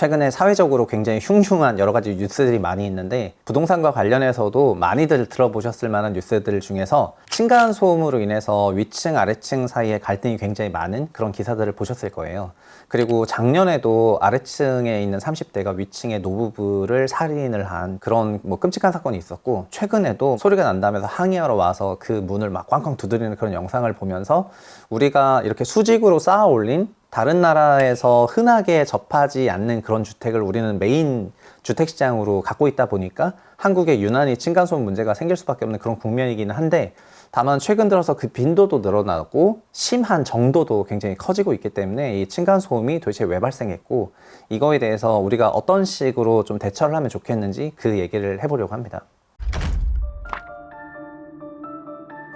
최근에 사회적으로 굉장히 흉흉한 여러 가지 뉴스들이 많이 있는데 부동산과 관련해서도 많이들 들어보셨을 만한 뉴스들 중에서 층간 소음으로 인해서 위층 아래층 사이에 갈등이 굉장히 많은 그런 기사들을 보셨을 거예요. 그리고 작년에도 아래층에 있는 30대가 위층의 노부부를 살인을 한 그런 뭐 끔찍한 사건이 있었고 최근에도 소리가 난다면서 항의하러 와서 그 문을 막 꽝꽝 두드리는 그런 영상을 보면서 우리가 이렇게 수직으로 쌓아 올린 다른 나라에서 흔하게 접하지 않는 그런 주택을 우리는 메인 주택 시장으로 갖고 있다 보니까 한국에 유난히 층간소음 문제가 생길 수밖에 없는 그런 국면이기는 한데 다만 최근 들어서 그 빈도도 늘어나고 심한 정도도 굉장히 커지고 있기 때문에 이 층간소음이 도대체 왜 발생했고 이거에 대해서 우리가 어떤 식으로 좀 대처를 하면 좋겠는지 그 얘기를 해보려고 합니다.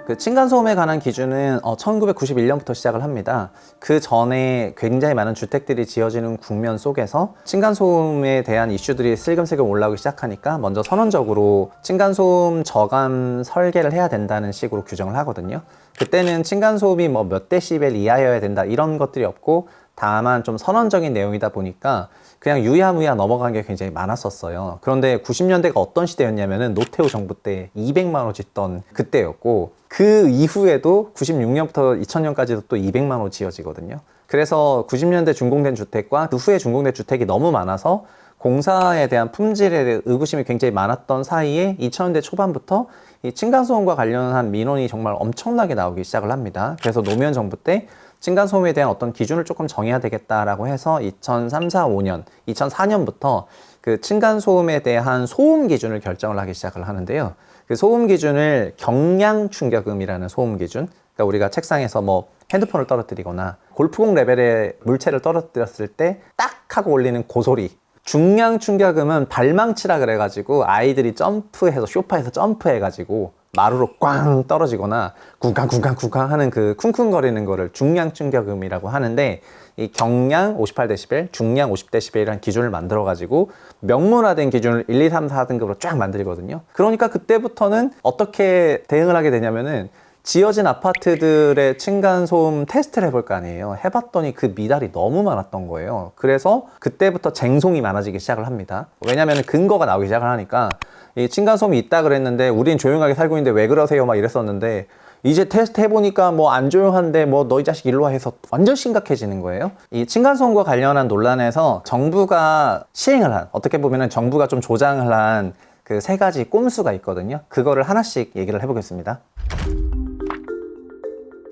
그 층간소음에 관한 기준은 어, 1991년부터 시작을 합니다. 그 전에 굉장히 많은 주택들이 지어지는 국면 속에서 층간소음에 대한 이슈들이 슬금슬금 올라오기 시작하니까 먼저 선언적으로 층간소음 저감 설계를 해야 된다는 식으로 규정을 하거든요. 그때는 층간소음이 뭐 몇 데시벨 이하여야 된다 이런 것들이 없고 다만 좀 선언적인 내용이다 보니까 그냥 유야무야 넘어간 게 굉장히 많았었어요. 그런데 90년대가 어떤 시대였냐면은 노태우 정부 때 200만 원 짓던 그때였고 그 이후에도 96년부터 2000년까지도 또 200만 원 지어지거든요. 그래서 90년대 준공된 주택과 그 후에 준공된 주택이 너무 많아서 공사에 대한 품질에 대해 의구심이 굉장히 많았던 사이에 2000년대 초반부터 이 층간소음과 관련한 민원이 정말 엄청나게 나오기 시작을 합니다. 그래서 노무현 정부 때 층간 소음에 대한 어떤 기준을 조금 정해야 되겠다라고 해서 2003, 4, 5년, 2004년부터 그 층간 소음에 대한 소음 기준을 결정을 하기 시작을 하는데요. 그 소음 기준을 경량 충격음이라는 소음 기준, 그러니까 우리가 책상에서 뭐 핸드폰을 떨어뜨리거나 골프공 레벨의 물체를 떨어뜨렸을 때 딱 하고 올리는 고소리. 중량 충격음은 발망치라 그래가지고 아이들이 점프해서 쇼파에서 점프해가지고 마루로 꽝 떨어지거나 쿵쾅 쿵쾅 쿵쾅 하는 그 쿵쿵거리는 거를 중량 충격음이라고 하는데 이 경량 58dB, 중량 50dB라는 기준을 만들어 가지고 명문화된 기준을 1, 2, 3, 4등급으로 쫙 만들거든요. 그러니까 그때부터는 어떻게 대응을 하게 되냐면은 지어진 아파트들의 층간소음 테스트를 해볼 거 아니에요. 해봤더니 그 미달이 너무 많았던 거예요. 그래서 그때부터 쟁송이 많아지기 시작을 합니다. 왜냐면 근거가 나오기 시작을 하니까 이 층간소음이 있다 그랬는데 우린 조용하게 살고 있는데 왜 그러세요? 막 이랬었는데 이제 테스트 해보니까 뭐 안 조용한데 뭐 너희 자식 일로 와 해서 완전 심각해지는 거예요. 이 층간소음과 관련한 논란에서 정부가 시행을 한 어떻게 보면은 정부가 좀 조장을 한 그 세 가지 꼼수가 있거든요. 그거를 하나씩 얘기를 해보겠습니다.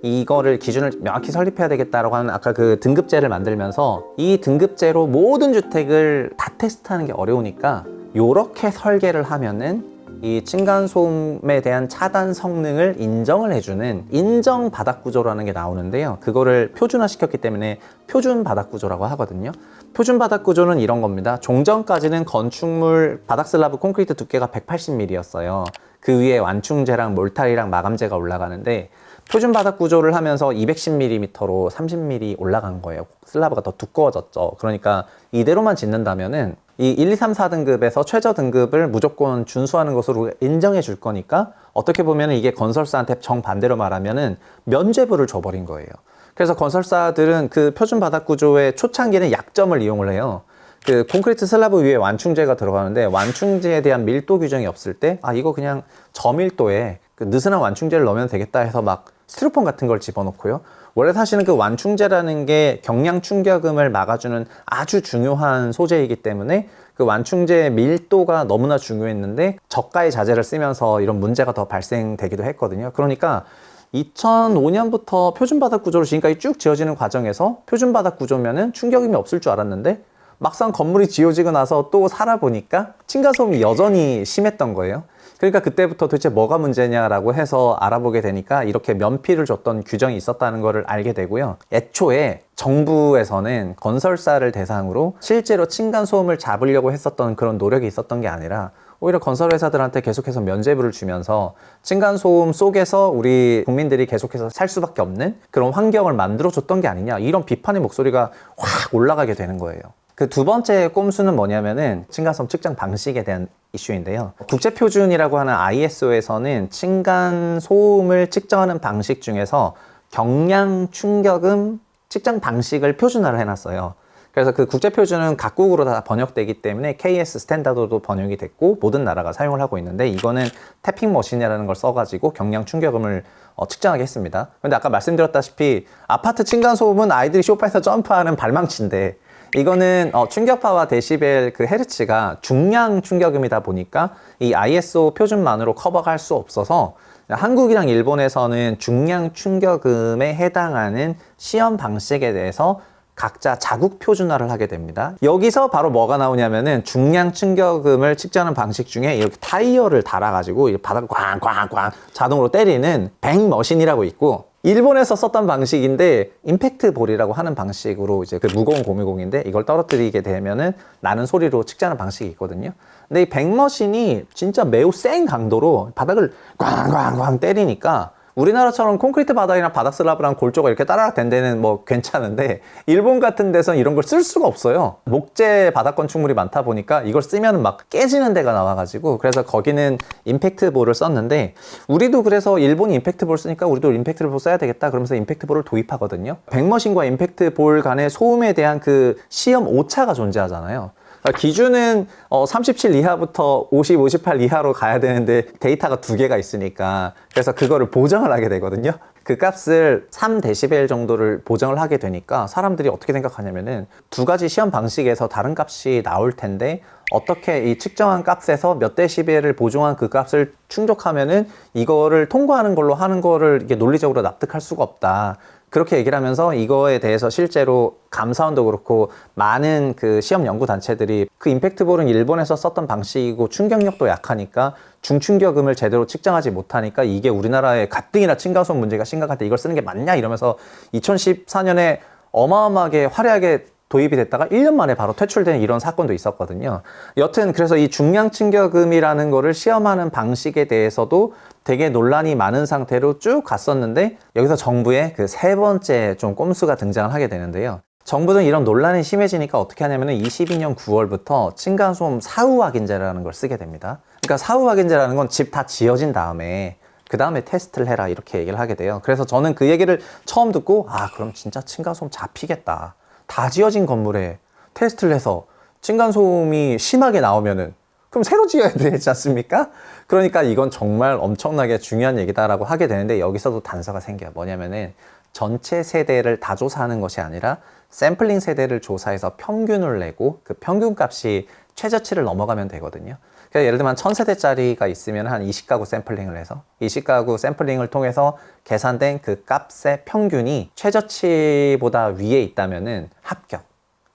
이거를 기준을 명확히 설립해야 되겠다라고 하는 아까 그 등급제를 만들면서 이 등급제로 모든 주택을 다 테스트하는 게 어려우니까 요렇게 설계를 하면은 이 층간소음에 대한 차단 성능을 인정을 해주는 인정 바닥 구조라는 게 나오는데요. 그거를 표준화 시켰기 때문에 표준 바닥 구조라고 하거든요. 표준 바닥 구조는 이런 겁니다. 종전까지는 건축물 바닥 슬라브 콘크리트 두께가 180mm였어요. 그 위에 완충제랑 몰탈이랑 마감재가 올라가는데 표준 바닥 구조를 하면서 210mm로 30mm 올라간 거예요. 슬라브가 더 두꺼워졌죠. 그러니까 이대로만 짓는다면은 이 1, 2, 3, 4등급에서 최저 등급을 무조건 준수하는 것으로 인정해 줄 거니까 어떻게 보면 이게 건설사한테 정반대로 말하면은 면죄부를 줘버린 거예요. 그래서 건설사들은 그 표준 바닥 구조의 초창기는 약점을 이용을 해요. 그 콘크리트 슬라브 위에 완충제가 들어가는데 완충제에 대한 밀도 규정이 없을 때 아 이거 그냥 저밀도에 그 느슨한 완충제를 넣으면 되겠다 해서 막 스티로폼 같은 걸 집어넣고요. 원래 사실은 그 완충제라는 게 경량 충격음을 막아주는 아주 중요한 소재이기 때문에 그 완충제의 밀도가 너무나 중요했는데 저가의 자재를 쓰면서 이런 문제가 더 발생되기도 했거든요. 그러니까 2005년부터 표준 바닥 구조로 지금까지 쭉 지어지는 과정에서 표준 바닥 구조면은 충격음이 없을 줄 알았는데 막상 건물이 지어지고 나서 또 살아보니까 층간소음이 여전히 심했던 거예요. 그러니까 그때부터 도대체 뭐가 문제냐라고 해서 알아보게 되니까 이렇게 면피를 줬던 규정이 있었다는 것을 알게 되고요. 애초에 정부에서는 건설사를 대상으로 실제로 층간소음을 잡으려고 했었던 그런 노력이 있었던 게 아니라 오히려 건설회사들한테 계속해서 면제부를 주면서 층간소음 속에서 우리 국민들이 계속해서 살 수밖에 없는 그런 환경을 만들어줬던 게 아니냐 이런 비판의 목소리가 확 올라가게 되는 거예요. 그 두 번째 꼼수는 뭐냐면은 층간소음 측정 방식에 대한 이슈인데요. 국제 표준이라고 하는 ISO에서는 층간 소음을 측정하는 방식 중에서 경량 충격음 측정 방식을 표준화를 해놨어요. 그래서 그 국제 표준은 각국으로 다 번역되기 때문에 KS 스탠다드도 번역이 됐고 모든 나라가 사용을 하고 있는데 이거는 태핑 머신이라는 걸 써가지고 경량 충격음을 어, 측정하게 했습니다. 근데 아까 말씀드렸다시피 아파트 층간 소음은 아이들이 소파에서 점프하는 발망치인데 이거는 어, 충격파와 데시벨 그 헤르츠가 중량 충격음이다 보니까 이 ISO 표준만으로 커버할 수 없어서 한국이랑 일본에서는 중량 충격음에 해당하는 시험 방식에 대해서 각자 자국 표준화를 하게 됩니다. 여기서 바로 뭐가 나오냐면은 중량 충격음을 측정하는 방식 중에 이렇게 타이어를 달아가지고 이 바닥을 꽝꽝꽝 자동으로 때리는 뱅 머신이라고 있고 일본에서 썼던 방식인데 임팩트 볼이라고 하는 방식으로 이제 그 무거운 고무공인데 이걸 떨어뜨리게 되면은 나는 소리로 측정하는 방식이 있거든요. 근데 이 백머신이 진짜 매우 센 강도로 바닥을 꽝꽝꽝 때리니까 우리나라처럼 콘크리트 바닥이나 바닥 슬라브랑 골조가 이렇게 따라락 된 데는 뭐 괜찮은데 일본 같은 데선 이런 걸 쓸 수가 없어요. 목재 바닥 건축물이 많다 보니까 이걸 쓰면 막 깨지는 데가 나와가지고 그래서 거기는 임팩트 볼을 썼는데 우리도 그래서 일본이 임팩트 볼 쓰니까 우리도 임팩트 볼 써야 되겠다 그러면서 임팩트 볼을 도입하거든요. 백머신과 임팩트 볼 간의 소음에 대한 그 시험 오차가 존재하잖아요. 그러니까 기준은 어, 37 이하부터 50, 58 이하로 가야 되는데 데이터가 두 개가 있으니까 그래서 그거를 보정을 하게 되거든요. 그 값을 3데시벨 정도를 보정을 하게 되니까 사람들이 어떻게 생각하냐면은 두 가지 시험 방식에서 다른 값이 나올 텐데 어떻게 이 측정한 값에서 몇 데시벨을 보정한 그 값을 충족하면은 이거를 통과하는 걸로 하는 거를 이게 논리적으로 납득할 수가 없다. 그렇게 얘기를 하면서 이거에 대해서 실제로 감사원도 그렇고 많은 그 시험 연구 단체들이 그 임팩트볼은 일본에서 썼던 방식이고 충격력도 약하니까 중충격음을 제대로 측정하지 못하니까 이게 우리나라의 가뜩이나 층간소음 문제가 심각한데 이걸 쓰는 게 맞냐 이러면서 2014년에 어마어마하게 화려하게 도입이 됐다가 1년 만에 바로 퇴출된 이런 사건도 있었거든요. 여튼 그래서 이 중량 충격음이라는 거를 시험하는 방식에 대해서도 되게 논란이 많은 상태로 쭉 갔었는데 여기서 정부의 그 세 번째 좀 꼼수가 등장을 하게 되는데요. 정부는 이런 논란이 심해지니까 어떻게 하냐면은 22년 9월부터 층간소음 사후 확인제라는 걸 쓰게 됩니다. 그러니까 사후 확인제라는 건 집 다 지어진 다음에 그 다음에 테스트를 해라 이렇게 얘기를 하게 돼요. 그래서 저는 그 얘기를 처음 듣고 아 그럼 진짜 층간소음 잡히겠다. 다 지어진 건물에 테스트를 해서 층간소음이 심하게 나오면은 그럼 새로 지어야 되지 않습니까? 그러니까 이건 정말 엄청나게 중요한 얘기다라고 하게 되는데 여기서도 단서가 생겨요. 뭐냐면은 전체 세대를 다 조사하는 것이 아니라 샘플링 세대를 조사해서 평균을 내고 그 평균 값이 최저치를 넘어가면 되거든요. 그러니까 예를 들면 1000세대짜리가 있으면 한 20가구 샘플링을 해서 20가구 샘플링을 통해서 계산된 그 값의 평균이 최저치보다 위에 있다면은 합격.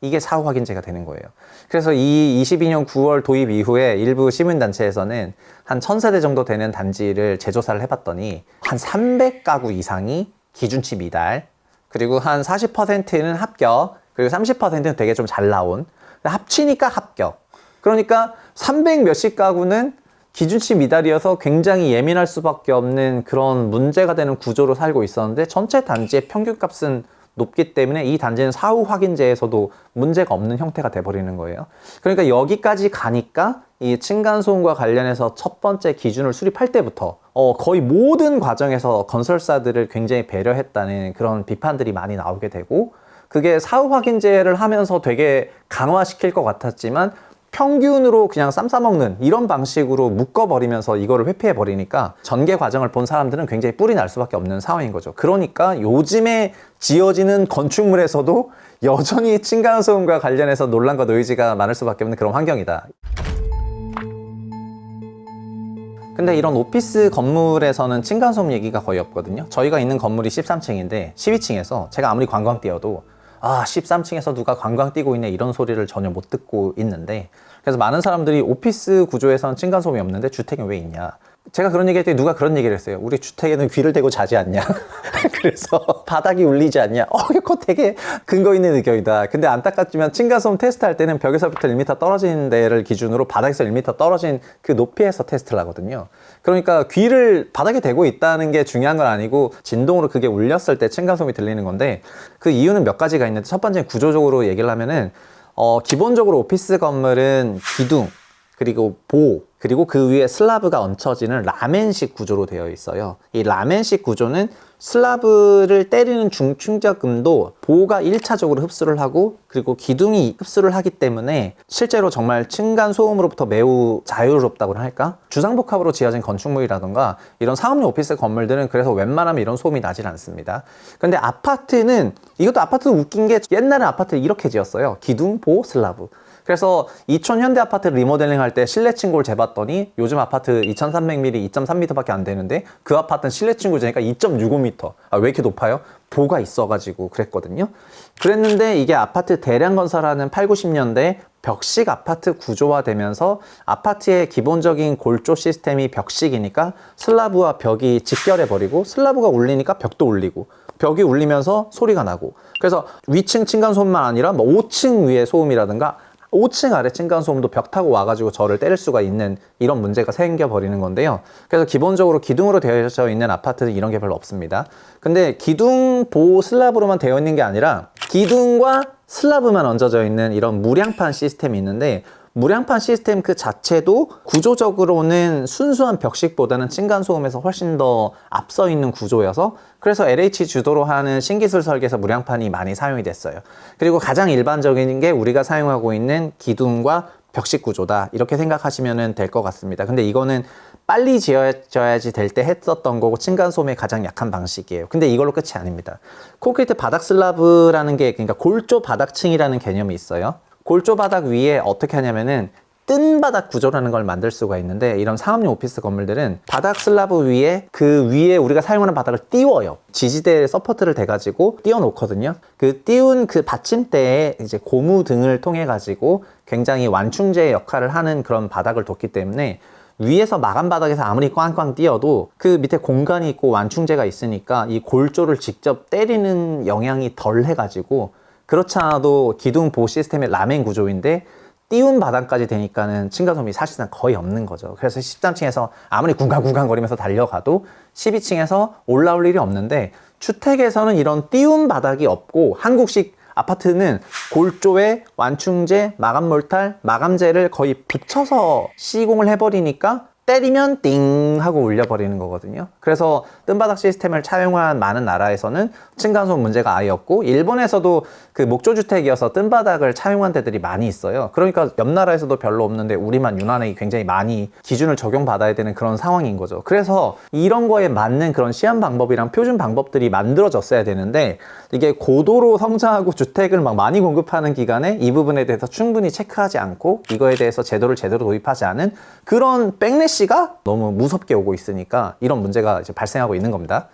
이게 사후 확인제가 되는 거예요. 그래서 이 22년 9월 도입 이후에 일부 시민단체에서는 한 1000세대 정도 되는 단지를 재조사를 해봤더니 한 300가구 이상이 기준치 미달, 그리고 한 40%는 합격, 그리고 30%는 되게 좀 잘 나온, 합치니까 합격. 그러니까 300 몇십 가구는 기준치 미달이어서 굉장히 예민할 수밖에 없는 그런 문제가 되는 구조로 살고 있었는데 전체 단지의 평균값은 높기 때문에 이 단지는 사후 확인제에서도 문제가 없는 형태가 돼버리는 거예요. 그러니까 여기까지 가니까 이 층간소음과 관련해서 첫 번째 기준을 수립할 때부터 어, 거의 모든 과정에서 건설사들을 굉장히 배려했다는 그런 비판들이 많이 나오게 되고 그게 사후 확인제를 하면서 되게 강화시킬 것 같았지만 평균으로 그냥 쌈 싸먹는 이런 방식으로 묶어버리면서 이거를 회피해버리니까 전개 과정을 본 사람들은 굉장히 뿔이 날 수밖에 없는 상황인 거죠. 그러니까 요즘에 지어지는 건축물에서도 여전히 층간소음과 관련해서 논란과 노이즈가 많을 수밖에 없는 그런 환경이다. 근데 이런 오피스 건물에서는 층간소음 얘기가 거의 없거든요. 저희가 있는 건물이 13층인데 12층에서 제가 아무리 관광 뛰어도 아 13층에서 누가 관광 뛰고 있네 이런 소리를 전혀 못 듣고 있는데 그래서 많은 사람들이 오피스 구조에서는 층간소음이 없는데 주택은 왜 있냐 제가 그런 얘기할 때 누가 그런 얘기를 했어요 우리 주택에는 귀를 대고 자지 않냐? 그래서 바닥이 울리지 않냐? 어 이거 되게 근거 있는 의견이다. 근데 안타깝지만 층간소음 테스트 할 때는 벽에서부터 1m 떨어진 데를 기준으로 바닥에서 1m 떨어진 그 높이에서 테스트를 하거든요. 그러니까 귀를 바닥에 대고 있다는 게 중요한 건 아니고 진동으로 그게 울렸을 때 층간소음이 들리는 건데 그 이유는 몇 가지가 있는데 첫 번째 구조적으로 얘기를 하면은 어 기본적으로 오피스 건물은 기둥 그리고 보 그리고 그 위에 슬라브가 얹혀지는 라멘식 구조로 되어 있어요. 이 라멘식 구조는 슬라브를 때리는 중충격음도 보호가 1차적으로 흡수를 하고 그리고 기둥이 흡수를 하기 때문에 실제로 정말 층간 소음으로부터 매우 자유롭다고 할까? 주상복합으로 지어진 건축물이라던가 이런 상업용 오피스 건물들은 그래서 웬만하면 이런 소음이 나질 않습니다. 근데 아파트는 이것도 아파트는 웃긴 게 옛날에 아파트 이렇게 지었어요. 기둥, 보호, 슬라브. 그래서 이촌 현대 아파트 리모델링 할 때 실내 층고를 재봤더니 요즘 아파트 2300mm 2.3m밖에 안 되는데 그 아파트는 실내 층고 재니까 2.65m. 아, 왜 이렇게 높아요? 보가 있어가지고 그랬거든요. 그랬는데 이게 아파트 대량 건설하는 8, 90년대 벽식 아파트 구조화되면서 아파트의 기본적인 골조 시스템이 벽식이니까 슬라브와 벽이 직결해 버리고 슬라브가 울리니까 벽도 울리고 벽이 울리면서 소리가 나고 그래서 위층 층간 소음만 아니라 뭐 5층 위의 소음이라든가 5층 아래 층간 소음도 벽 타고 와가지고 저를 때릴 수가 있는 이런 문제가 생겨버리는 건데요. 그래서 기본적으로 기둥으로 되어져 있는 아파트는 이런 게 별로 없습니다. 근데 기둥 보호 슬라브로만 되어 있는 게 아니라 기둥과 슬라브만 얹어져 있는 이런 무량판 시스템이 있는데 무량판 시스템 그 자체도 구조적으로는 순수한 벽식보다는 층간소음에서 훨씬 더 앞서 있는 구조여서 그래서 LH 주도로 하는 신기술 설계에서 무량판이 많이 사용이 됐어요. 그리고 가장 일반적인 게 우리가 사용하고 있는 기둥과 벽식 구조다 이렇게 생각하시면 될 것 같습니다. 근데 이거는 빨리 지어져야지 될 때 했었던 거고 층간소음에 가장 약한 방식이에요. 근데 이걸로 끝이 아닙니다. 콘크리트 바닥 슬라브라는 게 그러니까 골조 바닥층이라는 개념이 있어요. 골조 바닥 위에 어떻게 하냐면은 뜬 바닥 구조라는 걸 만들 수가 있는데 이런 상업용 오피스 건물들은 바닥 슬라브 위에 그 위에 우리가 사용하는 바닥을 띄워요. 지지대 서포트를 대가지고 띄워놓거든요. 그 띄운 그 받침대에 이제 고무 등을 통해 가지고 굉장히 완충제 역할을 하는 그런 바닥을 뒀기 때문에 위에서 마감 바닥에서 아무리 꽝꽝 띄어도 그 밑에 공간이 있고 완충제가 있으니까 이 골조를 직접 때리는 영향이 덜 해가지고 그렇지 않아도 기둥 보호 시스템의 라멘 구조인데 띄운 바닥까지 되니까는 층간소음이 사실상 거의 없는 거죠. 그래서 13층에서 아무리 쿵쾅쿵쾅거리면서 달려가도 12층에서 올라올 일이 없는데 주택에서는 이런 띄운 바닥이 없고 한국식 아파트는 골조에 완충제, 마감 몰탈, 마감재를 거의 붙여서 시공을 해버리니까 때리면 띵 하고 울려버리는 거거든요. 그래서 뜬바닥 시스템을 차용한 많은 나라에서는 층간소음 문제가 아예 없고 일본에서도 그 목조주택이어서 뜬바닥을 차용한 데들이 많이 있어요. 그러니까 옆 나라에서도 별로 없는데 우리만 유난히 굉장히 많이 기준을 적용받아야 되는 그런 상황인 거죠. 그래서 이런 거에 맞는 그런 시험 방법이랑 표준 방법들이 만들어졌어야 되는데 이게 고도로 성장하고 주택을 막 많이 공급하는 기간에 이 부분에 대해서 충분히 체크하지 않고 이거에 대해서 제도를 제대로 도입하지 않은 그런 백래시 가 너무 무섭게 오고 있으니까 이런 문제가 이제 발생하고 있는 겁니다.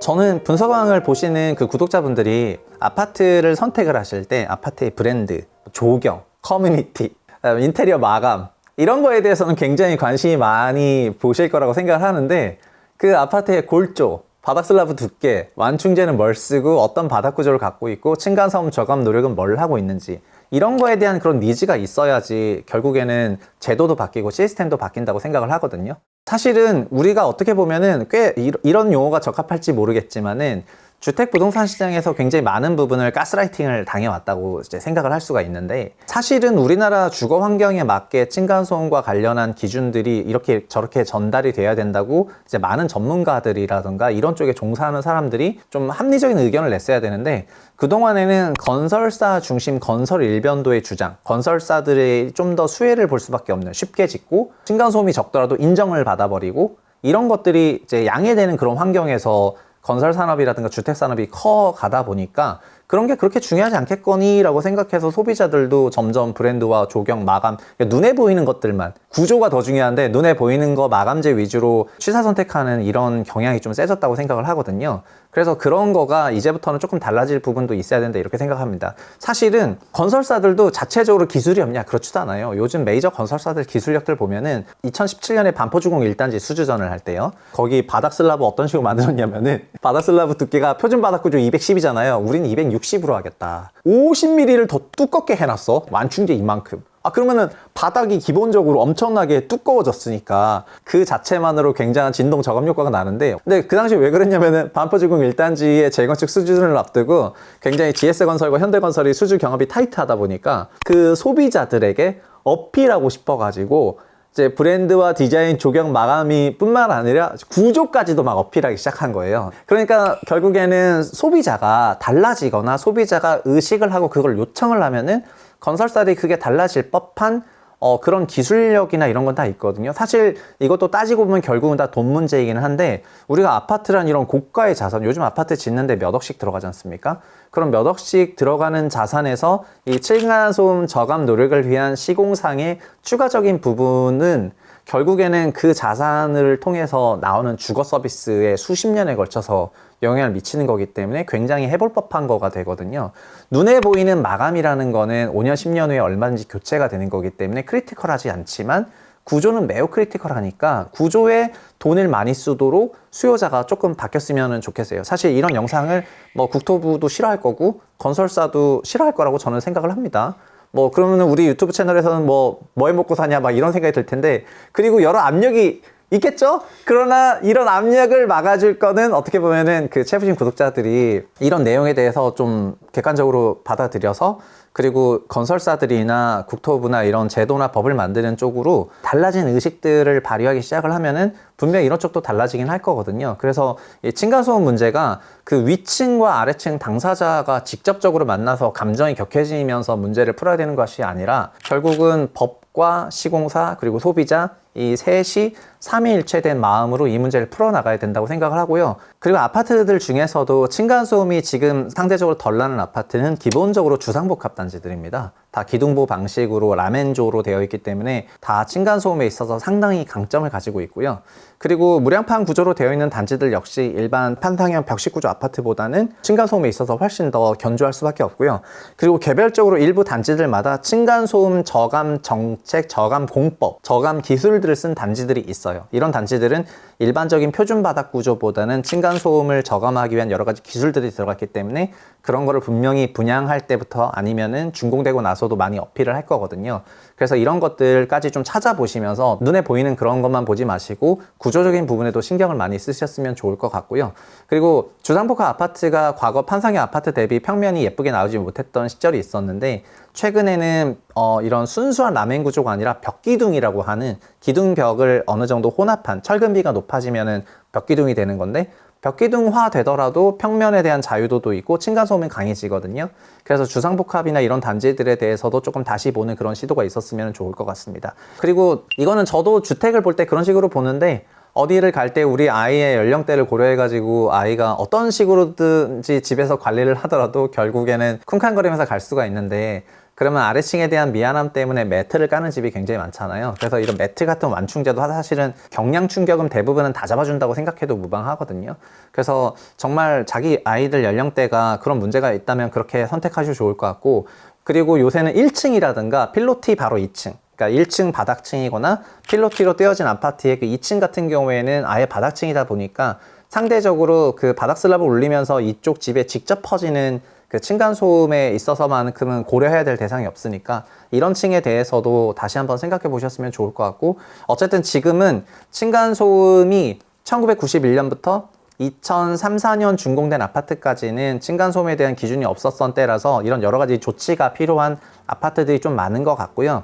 저는 분석왕을 보시는 그 구독자분들이 아파트를 선택을 하실 때 아파트의 브랜드, 조경, 커뮤니티, 인테리어 마감 이런 거에 대해서는 굉장히 관심이 많이 보실 거라고 생각을 하는데 그 아파트의 골조, 바닥 슬라브 두께, 완충제는 뭘 쓰고 어떤 바닥 구조를 갖고 있고 층간소음 저감 노력은 뭘 하고 있는지 이런 거에 대한 그런 니즈가 있어야지 결국에는 제도도 바뀌고 시스템도 바뀐다고 생각을 하거든요. 사실은 우리가 어떻게 보면은 꽤 이런 용어가 적합할지 모르겠지만은 주택 부동산 시장에서 굉장히 많은 부분을 가스라이팅을 당해왔다고 이제 생각을 할 수가 있는데 사실은 우리나라 주거 환경에 맞게 층간소음과 관련한 기준들이 이렇게 저렇게 전달이 돼야 된다고 이제 많은 전문가들이라던가 이런 쪽에 종사하는 사람들이 좀 합리적인 의견을 냈어야 되는데 그동안에는 건설사 중심 건설 일변도의 주장, 건설사들의 좀 더 수혜를 볼 수밖에 없는 쉽게 짓고 층간소음이 적더라도 인정을 받아버리고 이런 것들이 이제 양해되는 그런 환경에서 건설 산업이라든가 주택 산업이 커 가다 보니까 그런 게 그렇게 중요하지 않겠거니라고 생각해서 소비자들도 점점 브랜드와 조경, 마감 그러니까 눈에 보이는 것들만 구조가 더 중요한데 눈에 보이는 거 마감재 위주로 취사 선택하는 이런 경향이 좀 세졌다고 생각을 하거든요. 그래서 그런 거가 이제부터는 조금 달라질 부분도 있어야 된다 이렇게 생각합니다. 사실은 건설사들도 자체적으로 기술이 없냐 그렇지도 않아요. 요즘 메이저 건설사들 기술력들 보면은 2017년에 반포주공 1단지 수주전을 할 때요. 거기 바닥 슬라브 어떤 식으로 만들었냐면은 바닥 슬라브 두께가 표준 바닥 구조 210이잖아요. 우리는 260으로 하겠다. 50mm를 더 두껍게 해놨어. 완충제 이만큼. 아 그러면은 바닥이 기본적으로 엄청나게 두꺼워졌으니까 그 자체만으로 굉장한 진동 저감 효과가 나는데 근데 그 당시 왜 그랬냐면은 반포주공 1단지의 재건축 수주를 앞두고 굉장히 GS건설과 현대건설이 수주 경합이 타이트하다 보니까 그 소비자들에게 어필하고 싶어가지고 이제 브랜드와 디자인 조경 마감이 뿐만 아니라 구조까지도 막 어필하기 시작한 거예요. 그러니까 결국에는 소비자가 달라지거나 소비자가 의식을 하고 그걸 요청을 하면은 건설사들이 그게 달라질 법한 어, 그런 기술력이나 이런 건 다 있거든요. 사실 이것도 따지고 보면 결국은 다 돈 문제이기는 한데 우리가 아파트란 이런 고가의 자산, 요즘 아파트 짓는데 몇 억씩 들어가지 않습니까? 그럼 몇 억씩 들어가는 자산에서 이 층간소음 저감 노력을 위한 시공상의 추가적인 부분은 결국에는 그 자산을 통해서 나오는 주거 서비스에 수십 년에 걸쳐서 영향을 미치는 거기 때문에 굉장히 해볼 법한 거가 되거든요. 눈에 보이는 마감이라는 거는 5년, 10년 후에 얼마든지 교체가 되는 거기 때문에 크리티컬하지 않지만 구조는 매우 크리티컬하니까 구조에 돈을 많이 쓰도록 수요자가 조금 바뀌었으면 좋겠어요. 사실 이런 영상을 뭐 국토부도 싫어할 거고 건설사도 싫어할 거라고 저는 생각을 합니다. 뭐 그러면 우리 유튜브 채널에서는 뭐 뭐 해 먹고 사냐 막 이런 생각이 들 텐데 그리고 여러 압력이 있겠죠? 그러나 이런 압력을 막아줄 거는 어떻게 보면은 그 채부심 구독자들이 이런 내용에 대해서 좀 객관적으로 받아들여서 그리고 건설사들이나 국토부나 이런 제도나 법을 만드는 쪽으로 달라진 의식들을 발휘하기 시작을 하면은 분명 이런 쪽도 달라지긴 할 거거든요. 그래서 이 층간소음 문제가 그 위층과 아래층 당사자가 직접적으로 만나서 감정이 격해지면서 문제를 풀어야 되는 것이 아니라 결국은 법과 시공사 그리고 소비자 이 셋이 삼위일체된 마음으로 이 문제를 풀어나가야 된다고 생각을 하고요. 그리고 아파트들 중에서도 층간소음이 지금 상대적으로 덜 나는 아파트는 기본적으로 주상복합 단지들입니다. 다 기둥보 방식으로 라멘조로 되어 있기 때문에 다 층간소음에 있어서 상당히 강점을 가지고 있고요. 그리고 무량판 구조로 되어 있는 단지들 역시 일반 판상형 벽식 구조 아파트보다는 층간소음에 있어서 훨씬 더 견조할 수밖에 없고요. 그리고 개별적으로 일부 단지들마다 층간소음 저감 정책, 저감 공법, 저감 기술들 을쓴 단지들이 있어요. 이런 단지들은 일반적인 표준 바닥 구조보다는 층간 소음을 저감하기 위한 여러 가지 기술들이 들어갔기 때문에 그런 거를 분명히 분양할 때부터 아니면은 준공되고 나서도 많이 어필을 할 거거든요. 그래서 이런 것들까지 좀 찾아보시면서 눈에 보이는 그런 것만 보지 마시고 구조적인 부분에도 신경을 많이 쓰셨으면 좋을 것 같고요. 그리고 주상복합 아파트가 과거 판상형 아파트 대비 평면이 예쁘게 나오지 못했던 시절이 있었는데 최근에는 어, 이런 순수한 라멘 구조가 아니라 벽기둥이라고 하는 기둥벽을 어느 정도 혼합한 철근비가 높아지면은 벽기둥이 되는 건데 벽기둥화 되더라도 평면에 대한 자유도도 있고 층간소음이 강해지거든요. 그래서 주상복합이나 이런 단지들에 대해서도 조금 다시 보는 그런 시도가 있었으면 좋을 것 같습니다. 그리고 이거는 저도 주택을 볼 때 그런 식으로 보는데 어디를 갈 때 우리 아이의 연령대를 고려해가지고 아이가 어떤 식으로든지 집에서 관리를 하더라도 결국에는 쿵쾅거리면서 갈 수가 있는데 그러면 아래층에 대한 미안함 때문에 매트를 까는 집이 굉장히 많잖아요. 그래서 이런 매트 같은 완충제도 사실은 경량 충격은 대부분은 다 잡아준다고 생각해도 무방하거든요. 그래서 정말 자기 아이들 연령대가 그런 문제가 있다면 그렇게 선택하셔도 좋을 것 같고 그리고 요새는 1층이라든가 필로티 바로 2층 그러니까 1층 바닥층이거나 필로티로 떼어진 아파트의 그 2층 같은 경우에는 아예 바닥층이다 보니까 상대적으로 그 바닥 슬랍을 올리면서 이쪽 집에 직접 퍼지는 그 층간소음에 있어서만큼은 고려해야 될 대상이 없으니까 이런 층에 대해서도 다시 한번 생각해 보셨으면 좋을 것 같고 어쨌든 지금은 층간소음이 1991년부터 2003, 4년 준공된 아파트까지는 층간소음에 대한 기준이 없었던 때라서 이런 여러 가지 조치가 필요한 아파트들이 좀 많은 것 같고요.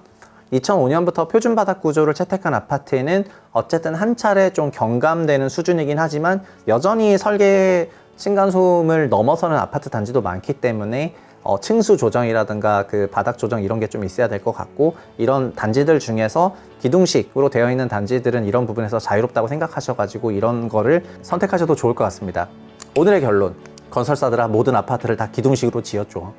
2005년부터 표준 바닥 구조를 채택한 아파트에는 어쨌든 한 차례 좀 경감되는 수준이긴 하지만 여전히 설계 층간소음을 넘어서는 아파트 단지도 많기 때문에 어, 층수 조정이라든가 그 바닥 조정 이런 게 좀 있어야 될 것 같고 이런 단지들 중에서 기둥식으로 되어 있는 단지들은 이런 부분에서 자유롭다고 생각하셔가지고 이런 거를 선택하셔도 좋을 것 같습니다. 오늘의 결론 건설사들아 모든 아파트를 다 기둥식으로 지었죠.